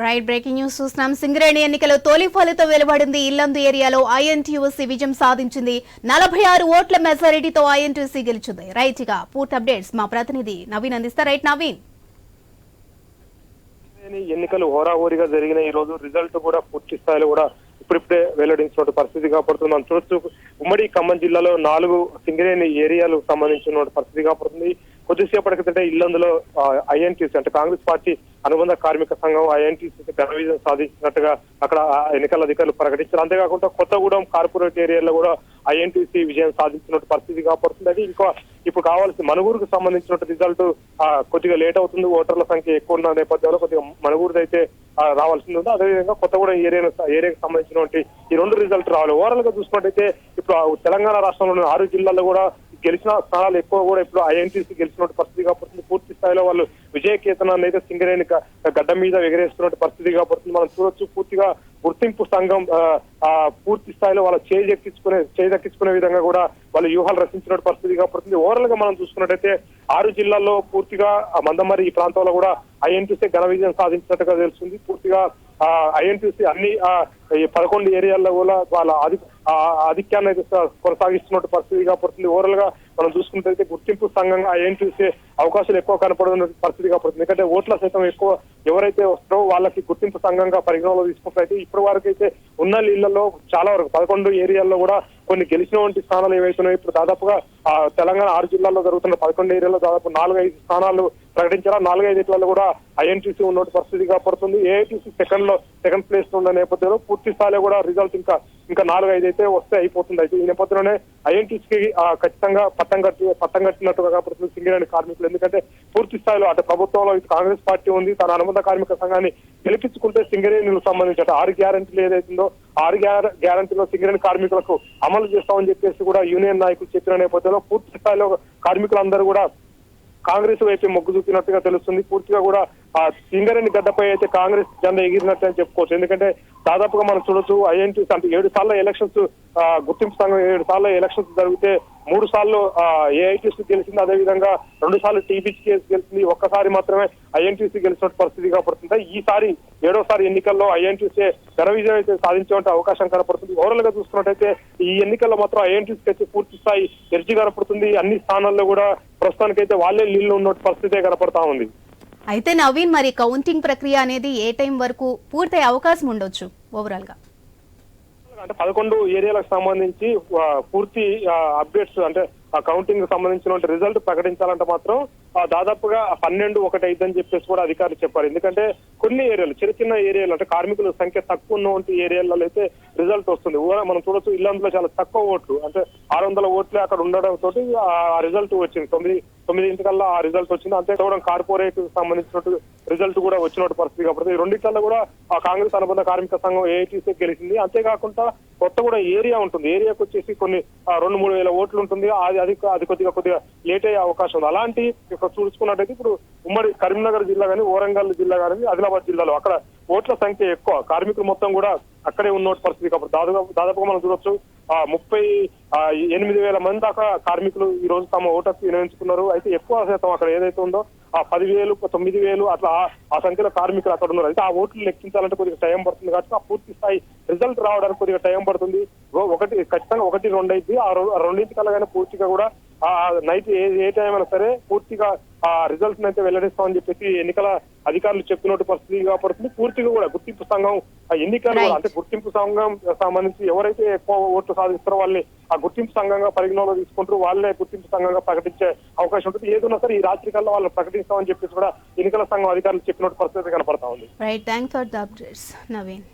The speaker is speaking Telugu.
రైట్ బ్రేకింగ్ న్యూస్ చూస్తున్నాం. సింగరేణి ఎన్నికలో తొలి ఫలితం వెలువడింది. ఇల్లందు ఏరియాలో ఐఎన్టీయూసీ విజయం సాధించింది. నలభై ఆరు ఓట్ల మెజారిటీతో ఐఎన్టీయూసీ గెలిచింది. రైట్ ఇక పూర్తి అప్డేట్స్ మా ప్రతినిధి నవీన్ అందిస్తా రైట్ నవీన్. ఎన్నికలు హోరాహోరీగా జరిగిన ఈ రోజు రిజల్ట్ కూడా పూర్తి స్థాయిలో కూడా ఇప్పుడిప్పుడే వెల్లడించిన పరిస్థితి కాపడుతుంది మనం చూస్తూ ఉమ్మడి ఖమ్మం జిల్లాలో నాలుగు సింగరేణి ఏరియాలకు సంబంధించిన పరిస్థితి కాపడుతుంది కొద్దిసేపటి క్రితమే ఇల్లందులో ఐఎన్టీసీ అంటే కాంగ్రెస్ పార్టీ అనుబంధ కార్మిక సంఘం ఐఎన్టీసీ ఘన విజయం సాధించినట్టుగా అక్కడ ఎన్నికల అధికారులు ప్రకటించారు. అంతేకాకుండా కొత్తగూడెం కార్పొరేట్ ఏరియాలో కూడా ఐఎన్టీసీ విజయం సాధించినట్టు పరిస్థితి కాపాడుతుంది. అది ఇంకా ఇప్పుడు కావాల్సిన మనుగూరుకు సంబంధించిన రిజల్ట్ కొద్దిగా లేట్ అవుతుంది. ఓటర్ల సంఖ్య ఎక్కువ ఉన్న నేపథ్యంలో కొద్దిగా మనుగూరుది అయితే రావాల్సింది ఉంది. అదేవిధంగా కొత్తగూడెం ఏరియా ఏరియాకి సంబంధించినటువంటి ఈ రెండు రిజల్ట్ రావాలి. ఓవరాల్గా చూసినట్టయితే ఇప్పుడు తెలంగాణ రాష్ట్రంలోని ఆరు జిల్లాల్లో కూడా గెలిచిన స్థానాలు ఎక్కువ కూడా ఇప్పుడు ఐఎన్టీసీ గెలిచినట్టు పరిస్థితి కాపాడుతుంది పూర్తి స్థాయిలో వాళ్ళు విజయ కేతనాన్ని అయితే సింగరేణి గడ్డ మీద ఎగరేస్తున్న పరిస్థితి కాపాడుతుంది మనం చూడొచ్చు పూర్తిగా గుర్తింపు సంఘం ఆ, పూర్తి స్థాయిలో వాళ్ళ చేజెక్కించుకునే చేజెక్కించుకునే విధంగా కూడా వాళ్ళు వ్యూహాలు రచించినట్టు పరిస్థితి కాబట్టి ఓవరాల్గా మనం చూసుకున్నట్టయితే ఆరు జిల్లాల్లో పూర్తిగా మందమరి ఈ ప్రాంతంలో కూడా ఐఎన్టీసీ ఘన విజయం సాధించినట్టుగా తెలుస్తుంది. పూర్తిగా ఐఎన్టీసీ అన్ని ఆ, ఈ పదకొండు ఏరియాల్లో కూడా వాళ్ళ ఆధి ఆధిక్యాన్ని అయితే స- కొనసాగిస్తున్నట్టు పరిస్థితి కాపాడుతుంది ఓవరాల్గా మనం చూసుకుంటే గుర్తింపు సంఘంగా ఐఎన్టీసీ అవకాశాలు ఎక్కువ కనపడుతున్న పరిస్థితి కాబట్టి ఎందుకంటే ఓట్ల సైతం ఎక్కువ ఎవరైతే వస్తారో వాళ్ళకి గుర్తింపు సంఘంగా పరిగణలో తీసుకున్నట్లయితే ఇప్పటి వరకు అయితే ఉన్న ఇళ్ళలో చాలా వరకు పదకొండు ఏరియాల్లో కూడా కొన్ని గెలిచినటువంటి స్థానాలు ఏవైతున్నాయో ఇప్పుడు దాదాపుగా తెలంగాణ ఆరు జిల్లాల్లో జరుగుతున్న పదకొండు ఏరియాలో దాదాపు నాలుగైదు స్థానాలు ప్రకటించారా? నాలుగైదుట్లలో కూడా ఐఎన్టీసీ ఉన్నటువంటి పరిస్థితి కాపాడుతుంది ఏఐటీసీ సెకండ్లో సెకండ్ ప్లేస్లో ఉన్న నేపథ్యంలో పూర్తి స్థాయిలో కూడా రిజల్ట్ ఇంకా ఇంకా నాలుగు ఐదు అయితే వస్తే అయిపోతుంది. అయితే ఈ నేపథ్యంలోనే ఐఎన్టీసీకి ఖచ్చితంగా పట్టం కట్టి పట్టం కట్టినట్టుగా కాబడుతుంది సింగరేణి కార్మికులు. ఎందుకంటే పూర్తి స్థాయిలో అటు ప్రభుత్వంలో ఇటు కాంగ్రెస్ పార్టీ ఉంది తన అనుబంధ కార్మిక సంఘాన్ని గెలిపించుకుంటే సింగరేణిలకు సంబంధించి అటు ఆరు గ్యారంటీలు ఏదైతుందో ఆరు గ్యారంటీలో సింగరేణి కార్మికులకు అమలు చేస్తామని చెప్పేసి కూడా యూనియన్ నాయకులు చెప్పిన నేపథ్యంలో పూర్తి స్థాయిలో కార్మికులందరూ కూడా కాంగ్రెస్ వైపు మొగ్గు చూపినట్టుగా తెలుస్తుంది. పూర్తిగా కూడా ఆ సింగరేణి గడ్డపై అయితే కాంగ్రెస్ జెండా ఎగిరినట్టు అని చెప్పుకోవచ్చు. ఎందుకంటే దాదాపుగా మనం చూడొచ్చు ఐఎన్టీ అంటే ఏడు సార్లు ఎలక్షన్స్ గుర్తింపు సంఘం ఏడు సార్లు ఎలక్షన్స్ జరిగితే మూడు సార్లు ఏఐటీసీ గెలిచింది అదేవిధంగా రెండు సార్లు టీపీసీఎస్ గెలిచింది ఒక్కసారి మాత్రమే ఐఎన్టీసీ గెలిచిన పరిస్థితి కనపడుతుంది? ఈసారి ఏడోసారి ఎన్నికల్లో ఐఎన్టీసీ ఘన విజయం అయితే సాధించే అవకాశం కనపడుతుంది. ఓవరాల్గా చూసుకున్నట్టయితే ఈ ఎన్నికల్లో మాత్రం ఐఎన్టీసీ అయితే పూర్తి స్థాయి ఎర్జీ కనపడుతుంది. అన్ని స్థానాల్లో కూడా ప్రస్తుతానికైతే వాళ్ళే నీళ్ళు ఉన్న పరిస్థితే కనపడతా ఉంది. అయితే నవీన్ మరి కౌంటింగ్ ప్రక్రియ అనేది ఏ టైం వరకు పూర్తయ్యే అవకాశం ఉండొచ్చు ఓవరాల్గా? అంటే పదకొండు ఏరియాలకు సంబంధించి పూర్తి అప్డేట్స్ అంటే ఆ కౌంటింగ్ సంబంధించిన రిజల్ట్ ప్రకటించాలంటే మాత్రం దాదాపుగా పన్నెండు ఒకటి అయిద్దని చెప్పేసి కూడా అధికారులు చెప్పారు. ఎందుకంటే కొన్ని ఏరియాలు చిన్న చిన్న ఏరియాలు అంటే కార్మికుల సంఖ్య తక్కువ ఉన్నటువంటి ఏరియాలలో అయితే రిజల్ట్ వస్తుంది. ఊర- మనం చూడొచ్చు ఇల్లందులో చాలా తక్కువ ఓట్లు. అంటే ఆరు వందల ఓట్లే అక్కడ ఉండడం తోటి ఆ రిజల్ట్ వచ్చింది. తొమ్మిది తొమ్మిదింటికల్లా ఆ రిజల్ట్ వచ్చింది. అంతే చూడడం కార్పొరేట్ సంబంధించినట్టు రిజల్ట్ కూడా వచ్చినట్టు పరిస్థితి. కాబట్టి ఈ కూడా ఆ కాంగ్రెస్ అనుబంధ కార్మిక సంఘం ఏఐటీసీ గెలిచింది. అంతేకాకుండా కొత్తగూడెం ఏరియా ఉంటుంది. ఏరియాకు వచ్చేసి కొన్ని రెండు మూడు వేల ఓట్లు ఉంటుంది. అది అది అది కొద్దిగా కొద్దిగా లేట్ అయ్యే అవకాశం ఉంది. అలాంటి ఇక్కడ చూసుకున్నట్టయితే ఇప్పుడు ఉమ్మడి కరీంనగర్ జిల్లా కానీ వరంగల్ జిల్లా కానీ ఆదిలాబాద్ జిల్లాలో అక్కడ ఓట్ల సంఖ్య ఎక్కువ. కార్మికులు మొత్తం కూడా అక్కడే ఉన్న పరిస్థితి కాబట్టి దాదాపు దాదాపుగా మనం చూడొచ్చు ఆ ముప్పై ఎనిమిది వేల మంది దాకా కార్మికులు ఈ రోజు తమ ఓటర్స్ వినియోగించుకున్నారు. అయితే ఎక్కువ శాతం అక్కడ ఏదైతే ఉందో ఆ పదివేలు తొమ్మిది వేలు అట్లా ఆ- సంఖ్యలో కార్మికులు అక్కడ ఉన్నారు. అయితే ఆ ఓట్లు లెక్కించాలంటే కొద్దిగా టైం పడుతుంది కాబట్టి ఆ పూర్తి స్థాయి రిజల్ట్ రావడానికి కొద్దిగా టైం పడుతుంది. ఒకటి ఖచ్చితంగా ఒకటి రెండు అయింది ఆ రెండింటి కలగానే పూర్తిగా కూడా నైట్ ఏ టైం అయినా సరే పూర్తిగా ఆ రిజల్ట్స్ అయితే వెల్లడిస్తామని చెప్పేసి ఎన్నికల అధికారులు చెప్పినట్టు పరిస్థితి కాబడుతుంది పూర్తిగా కూడా గుర్తింపు సంఘం ఆ ఎన్నికలు. అంటే గుర్తింపు సంఘం సంబంధించి ఎవరైతే ఎక్కువ ఓట్లు సాధిస్తారో వాళ్ళని ఆ గుర్తింపు సంఘంగా పరిగణలో తీసుకుంటూ వాళ్ళే గుర్తింపు సంఘంగా ప్రకటించే అవకాశం ఉంటుంది. ఏదున్నా సరే ఈ రాత్రి కల్లా వాళ్ళు ప్రకటిస్తామని చెప్పేసి కూడా ఎన్నికల సంఘం అధికారులు చెప్పినట్టు పరిస్థితి కనపడతా ఉంది. Right thank for the updates Naveen